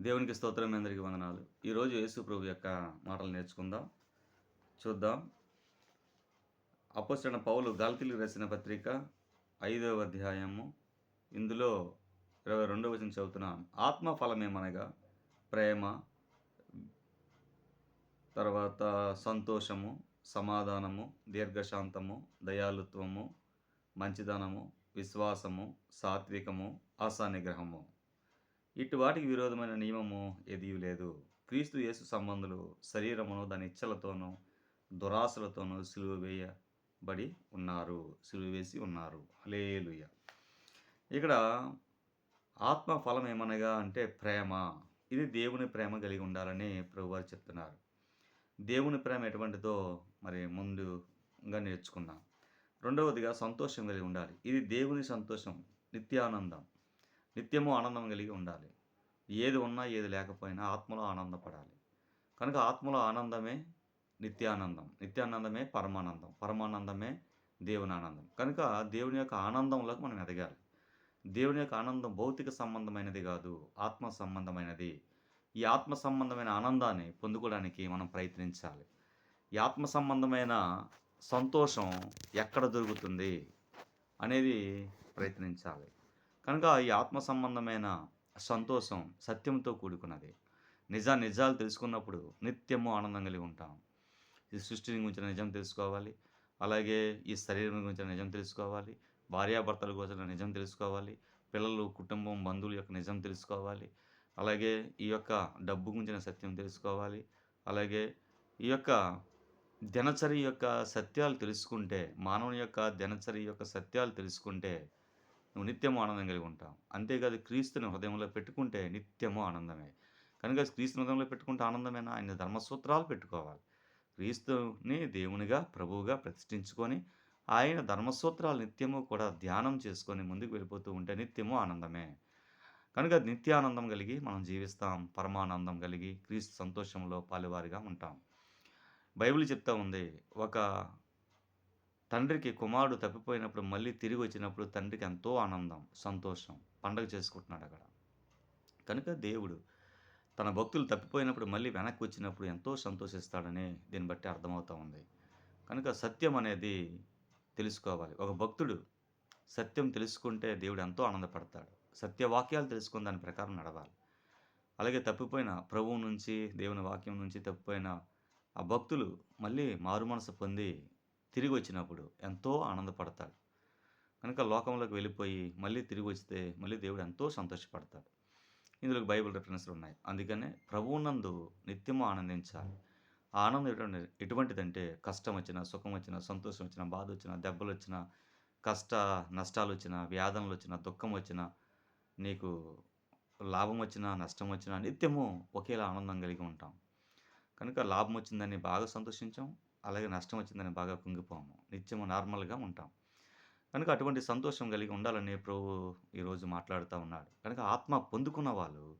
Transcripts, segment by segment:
దేవునికి స్తోత్రం అందరికీ వందనాలు. ఈరోజు యేసు ప్రభు యొక్క మాటలు నేర్చుకుందాం. చూద్దాం. అపోసరణ పౌలు గాల్తీలు రాసిన పత్రిక ఐదవ అధ్యాయము ఇందులో ఇరవై రెండవ వచనం చదువుతున్నాం ఆత్మ ఫలమేమనగా ప్రేమ తర్వాత సంతోషము సమాధానము దీర్ఘశాంతము దయాలుత్వము మంచిదనము విశ్వాసము సాత్వికము ఆశానిగ్రహము. ఇటు వాటికి విరోధమైన నియమము ఏదీ లేదు. క్రీస్తు యేసు సంబంధులు శరీరమును దాని ఇచ్చలతోనూ దురాశలతోనూ సిలువ వేయబడి ఉన్నారు. సిలువ వేసి ఉన్నారు. హలేలుయ ఇక్కడ ఆత్మ ఫలం ఏమనగా అంటే ప్రేమ. ఇది దేవుని ప్రేమ కలిగి ఉండాలని ప్రభువారు చెప్తున్నారు. దేవుని ప్రేమ ఎటువంటిదో మరి ముందుగా నేర్చుకున్నాం రెండవదిగా సంతోషం కలిగి ఉండాలి. ఇది దేవుని సంతోషం నిత్యానందం. నిత్యము ఆనందం కలిగి ఉండాలి. ఏది ఉన్నా ఏది లేకపోయినా ఆత్మలో ఆనందపడాలి. కనుక ఆత్మలో ఆనందమే నిత్యానందం. నిత్యానందమే పరమానందం. పరమానందమే దేవుని ఆనందం కనుక దేవుని యొక్క ఆనందంలోకి మనం ఎదగాలి. దేవుని యొక్క ఆనందం భౌతిక సంబంధమైనది కాదు ఆత్మ సంబంధమైనది. ఈ ఆత్మ సంబంధమైన ఆనందాన్ని పొందుకోవడానికి మనం ప్రయత్నించాలి. ఈ ఆత్మ సంబంధమైన సంతోషం ఎక్కడ దొరుకుతుంది అనేది ప్రయత్నించాలి. కనుక ఈ ఆత్మ సంబంధమైన సంతోషం సత్యంతో కూడుకున్నది. నిజా నిజాలు తెలుసుకున్నప్పుడు నిత్యము ఆనందం కలిగి ఉంటాం. ఈ సృష్టిని గురించిన నిజం తెలుసుకోవాలి. అలాగే ఈ శరీరం గురించిన నిజం తెలుసుకోవాలి. భార్యాభర్తల గురించిన నిజం తెలుసుకోవాలి. పిల్లలు కుటుంబం బంధువుల యొక్క నిజం తెలుసుకోవాలి. అలాగే ఈ యొక్క డబ్బు గురించిన సత్యం తెలుసుకోవాలి. అలాగే ఈ యొక్క దినచరి యొక్క సత్యాలు తెలుసుకుంటే మానవుని యొక్క దినచరి యొక్క సత్యాలు తెలుసుకుంటే నువ్వు నిత్యము ఆనందం కలిగి ఉంటావు. అంతేకాదు క్రీస్తుని హృదయంలో పెట్టుకుంటే నిత్యము ఆనందమే. కనుక క్రీస్తుని హృదయంలో పెట్టుకుంటే ఆనందమేనా? ఆయన ధర్మసూత్రాలు పెట్టుకోవాలి. క్రీస్తుని దేవునిగా ప్రభువుగా ప్రతిష్ఠించుకొని ఆయన ధర్మసూత్రాలు నిత్యము కూడా ధ్యానం చేసుకొని ముందుకు వెళ్ళిపోతూ ఉంటే నిత్యము ఆనందమే. కనుక నిత్యానందం కలిగి మనం జీవిస్తాం. పరమానందం కలిగి క్రీస్తు సంతోషంలో పాలువారిగా ఉంటాం. బైబిల్ చెప్తా ఉంది ఒక తండ్రికి కుమారుడు తప్పిపోయినప్పుడు మళ్ళీ తిరిగి వచ్చినప్పుడు తండ్రికి ఎంతో ఆనందం సంతోషం పండగ చేసుకుంటున్నాడు అక్కడ. కనుక దేవుడు తన భక్తులు తప్పిపోయినప్పుడు మళ్ళీ వెనక్కి వచ్చినప్పుడు ఎంతో సంతోషిస్తాడని దీన్ని బట్టి అర్థమవుతూ ఉంది. కనుక సత్యం అనేది తెలుసుకోవాలి. ఒక భక్తుడు సత్యం తెలుసుకుంటే దేవుడు ఎంతో ఆనందపడతాడు. సత్యవాక్యాలు తెలుసుకుని దాని ప్రకారం నడవాలి. అలాగే తప్పిపోయిన ప్రభువు నుంచి దేవుని వాక్యం నుంచి తప్పిపోయిన ఆ భక్తులు మళ్ళీ మారు మనసు పొంది తిరిగి వచ్చినప్పుడు ఎంతో ఆనందపడతాడు. కనుక లోకంలోకి వెళ్ళిపోయి మళ్ళీ తిరిగి వస్తే మళ్ళీ దేవుడు ఎంతో సంతోషపడతాడు. ఇందులో బైబిల్ రెఫరెన్స్లు ఉన్నాయి. అందుకనే ప్రభువునందు నిత్యము ఆనందించాలి. ఆనందం ఎటువంటి ఎటువంటిదంటే కష్టం వచ్చినా సుఖం వచ్చినా సంతోషం వచ్చినా బాధ వచ్చినా దెబ్బలు వచ్చినా కష్ట నష్టాలు వచ్చినా వ్యాధనలు వచ్చినా దుఃఖం వచ్చినా నీకు లాభం వచ్చినా నష్టం వచ్చినా నిత్యము ఒకేలా ఆనందం కలిగి ఉంటాం. కనుక లాభం వచ్చిందని బాగా సంతోషించాం. అలాగే నష్టం వచ్చిందని బాగా కుంగిపోము. నిత్యము నార్మల్గా ఉంటాం. కనుక అటువంటి సంతోషం కలిగి ఉండాలని ప్రభు ఈరోజు మాట్లాడుతూ ఉన్నాడు. కనుక ఆత్మ పొందుకున్న వాళ్ళు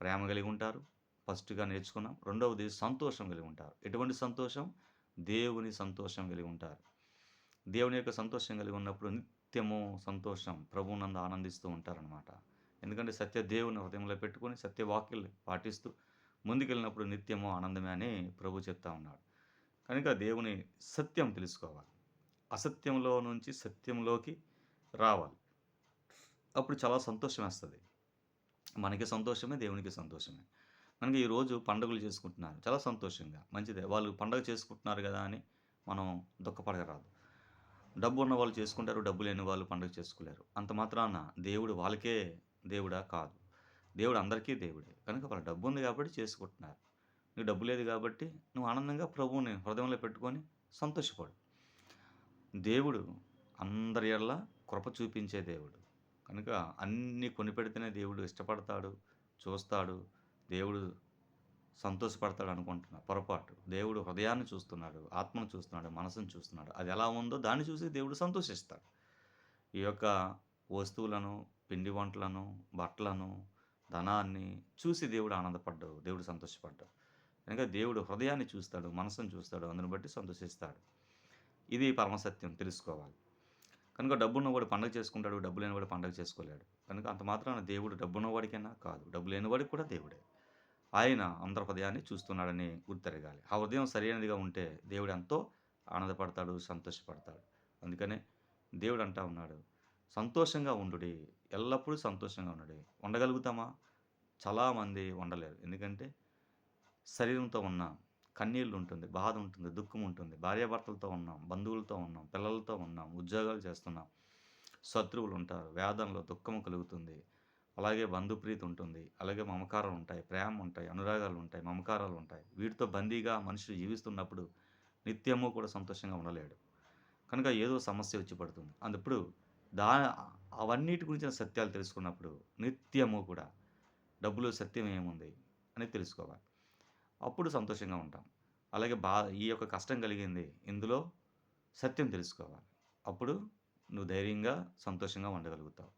ప్రేమ కలిగి ఉంటారు ఫస్ట్గా నేర్చుకున్నాం. రెండవది సంతోషం కలిగి ఉంటారు. ఎటువంటి సంతోషం? దేవుని సంతోషం కలిగి ఉంటారు. దేవుని యొక్క సంతోషం కలిగి ఉన్నప్పుడు నిత్యము సంతోషం ప్రభునందు ఆనందిస్తూ ఉంటారనమాట ఎందుకంటే సత్య దేవుని హృదయంలో పెట్టుకొని సత్యవాక్యలు పాటిస్తూ ముందుకెళ్ళినప్పుడు నిత్యము ఆనందమే అని ప్రభు చెప్తా ఉన్నాడు. కనుక దేవుని సత్యం తెలుసుకోవాలి. అసత్యంలో నుంచి సత్యంలోకి రావాలి. అప్పుడు చాలా సంతోషం వేస్తుంది. మనకి సంతోషమే దేవునికి సంతోషమే. మనకి ఈరోజు పండుగలు చేసుకుంటున్నారు. చాలా సంతోషంగా. మంచిదే. వాళ్ళు పండుగ చేసుకుంటున్నారు కదా అని మనం దుఃఖపడగరాదు డబ్బు ఉన్న వాళ్ళు చేసుకుంటారు డబ్బు లేని వాళ్ళు పండుగ చేసుకోలేరు. అంత మాత్రాన దేవుడు వాళ్ళకే దేవుడా కాదు. దేవుడు అందరికీ దేవుడే. కనుక వాళ్ళ డబ్బు ఉంది కాబట్టి చేసుకుంటున్నారు. నీకు డబ్బు లేదు కాబట్టి నువ్వు ఆనందంగా ప్రభువుని హృదయంలో పెట్టుకొని సంతోషపడు. దేవుడు అందరి ఎడల కృప చూపించే దేవుడు. కనుక అన్నీ కొనిపెడితేనే దేవుడు ఇష్టపడతాడు చూస్తాడు దేవుడు సంతోషపడతాడు అనుకుంటున్నా. పొరపాటు. దేవుడు హృదయాన్ని చూస్తున్నాడు ఆత్మను చూస్తున్నాడు మనసును చూస్తున్నాడు. అది ఎలా ఉందో దాన్ని చూసి దేవుడు సంతోషిస్తాడు. ఈ యొక్క వస్తువులను పిండి వంటలను బట్టలను ధనాన్ని చూసి దేవుడు ఆనందపడ్డాడు. దేవుడు సంతోషపడ్డాడు. కనుక దేవుడు హృదయాన్ని చూస్తాడు మనసును చూస్తాడు అందుని బట్టి సంతోషిస్తాడు. ఇది పరమసత్యం తెలుసుకోవాలి. కనుక డబ్బున్నవాడు పండగ చేసుకుంటాడు డబ్బు లేనివాడు పండగ చేసుకోలేడు. కనుక అంత మాత్రాన దేవుడు డబ్బున్నవాడికైనా కాదు డబ్బు లేనివాడికి కూడా దేవుడే. ఆయన అందరి హృదయాన్ని చూస్తున్నాడని గుర్తెరగాలి. ఆ హృదయం సరైనదిగా ఉంటే దేవుడు ఎంతో ఆనందపడతాడు సంతోషపడతాడు. అందుకనే దేవుడు అంటా ఉన్నాడు సంతోషంగా ఉండుడి ఎల్లప్పుడూ సంతోషంగా ఉండుడి. ఉండగలుగుతామా చాలామంది ఉండలేరు ఎందుకంటే శరీరంతో ఉన్నాం. కన్నీళ్ళు ఉంటుంది బాధ ఉంటుంది దుఃఖం ఉంటుంది. భార్యాభర్తలతో ఉన్నాం బంధువులతో ఉన్నాం పిల్లలతో ఉన్నాం ఉద్యోగాలు చేస్తున్నాం. శత్రువులు ఉంటారు వేదనలో దుఃఖం కలుగుతుంది. అలాగే బంధుప్రీతి ఉంటుంది అలాగే మమకారాలు ఉంటాయి ప్రేమ ఉంటాయి అనురాగాలు ఉంటాయి మమకారాలు ఉంటాయి. వీటితో బందీగా మనుషులు జీవిస్తున్నప్పుడు నిత్యము కూడా సంతోషంగా ఉండలేడు. కనుక ఏదో సమస్య వచ్చి పడుతుంది. అందుప్పుడు దా అవన్నిటి గురించిన సత్యాలు తెలుసుకున్నప్పుడు నిత్యము కూడా డబ్బులో సత్యం ఏముంది అని తెలుసుకోవాలి. అప్పుడు సంతోషంగా ఉంటాం. అలాగే బా ఈ యొక్క కష్టం కలిగింది. ఇందులో సత్యం తెలుసుకోవాలి. అప్పుడు నువ్వు ధైర్యంగా సంతోషంగా ఉండగలుగుతావు.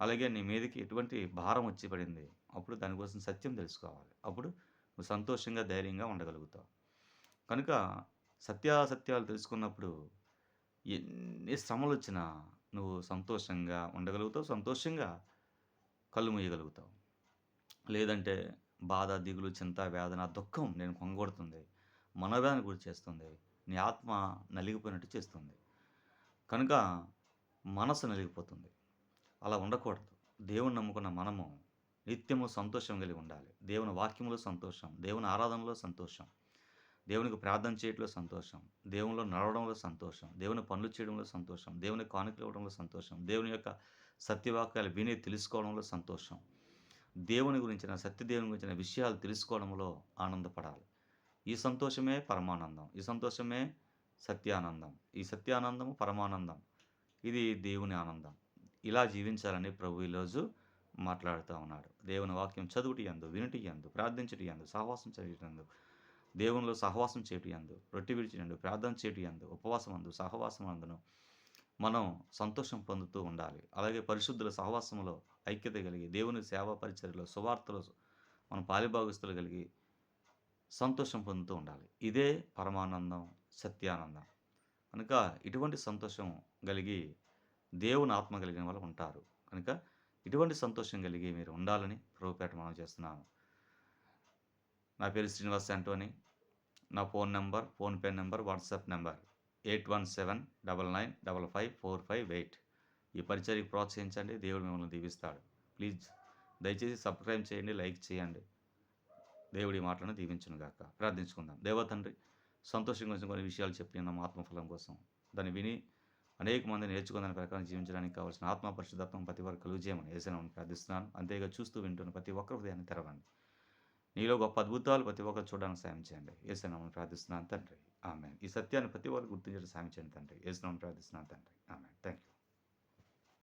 అలాగే నీ మీదకి ఎటువంటి భారం వచ్చి పడింది అప్పుడు దానికోసం సత్యం తెలుసుకోవాలి. అప్పుడు నువ్వు సంతోషంగా ధైర్యంగా ఉండగలుగుతావు. కనుక సత్యాసత్యాలు తెలుసుకున్నప్పుడు ఎన్ని శ్రమలు వచ్చినా నువ్వు సంతోషంగా ఉండగలుగుతావు సంతోషంగా కళ్ళు మూయగలుగుతావు. లేదంటే బాధ దిగులు చింత వేదన దుఃఖం నేను కొంగొడుతుంది. మనోవేదన గురి చేస్తుంది. నీ ఆత్మ నలిగిపోయినట్టు చేస్తుంది. కనుక మనసు నలిగిపోతుంది. అలా ఉండకూడదు. దేవుని నమ్ముకున్న మనము నిత్యము సంతోషం కలిగి ఉండాలి. దేవుని వాక్యంలో సంతోషం దేవుని ఆరాధనలో సంతోషం దేవునికి ప్రార్థన చేయడంలో సంతోషం దేవునిలో నడవడంలో సంతోషం దేవుని పనులు చేయడంలో సంతోషం దేవుని కానుకలు ఇవ్వడంలో సంతోషం దేవుని యొక్క సత్యవాక్యాలు విని తెలుసుకోవడంలో సంతోషం. దేవుని గురించిన సత్యదేవుని గురించిన విషయాలు తెలుసుకోవడంలో ఆనందపడాలి. ఈ సంతోషమే పరమానందం ఈ సంతోషమే సత్యానందం ఈ సత్యానందం పరమానందం. ఇది దేవుని ఆనందం. ఇలా జీవించాలని ప్రభు ఈరోజు మాట్లాడుతూ ఉన్నాడు. దేవుని వాక్యం చదువుటి ఎందు వినుటి ఎందు ప్రార్థించటి ఎందు సహవాసం చేయటందు దేవునిలో సహవాసం చేయటి ఎందు రొట్టి విడిచినందు ప్రార్థన చేయటి ఎందు ఉపవాసం అందు సహవాసం అందును మనం సంతోషం పొందుతూ ఉండాలి. అలాగే పరిశుద్ధుల సహవాసంలో ఐక్యత కలిగి దేవుని సేవా పరిచర్లో సువార్తలో మన పాలిభాగస్తులు కలిగి సంతోషం పొందుతూ ఉండాలి. ఇదే పరమానందం సత్యానందం. కనుక ఇటువంటి సంతోషం కలిగి దేవుని ఆత్మ కలిగిన వాళ్ళు ఉంటారు. కనుక ఇటువంటి సంతోషం కలిగి మీరు ఉండాలని ప్రభుపేట మనం చేస్తున్నాను. నా పేరు శ్రీనివాస్ అంటోని నా phone number PhonePe number WhatsApp number eight one seven double nine double five four five eight. ఈ పరిచర్యకి ప్రోత్సహించండి. దేవుడు మిమ్మల్ని దీవిస్తాడు. ప్లీజ్ దయచేసి సబ్స్క్రైబ్ చేయండి లైక్ చేయండి. దేవుడి మాటలను దీవించును గాక. ప్రార్థించుకుందాం. దేవతండ్రి సంతోషం కోసం కొన్ని విషయాలు చెప్పిన ఆత్మఫలం కోసం. దాన్ని విని అనేక మంది నేర్చుకుందని ప్రకారం జీవించడానికి కావాల్సిన ఆత్మ పరిశుద్ధత్వం ప్రతి ఒక్కరు కలుగు చేయమని ఏసైనా ప్రార్థిస్తున్నాను. అంతేగా చూస్తూ వింటున్న ప్రతి ఒక్కరి హృదయాన్ని తెరవండి. నీలో గొప్ప అద్భుతాలు ప్రతి ఒక్కరు చూడడానికి సాయం చేయండి. ఏసైనా ప్రార్థిస్తున్నాను. తండ్రి ఆమె ఈ సత్యాన్ని ప్రతి వాళ్ళు గుర్తించడం సాయం చేయండి తండ్రి. ఏసునామని ప్రార్థిస్తున్నాను తండ్రి. ఆమె థ్యాంక్ యూ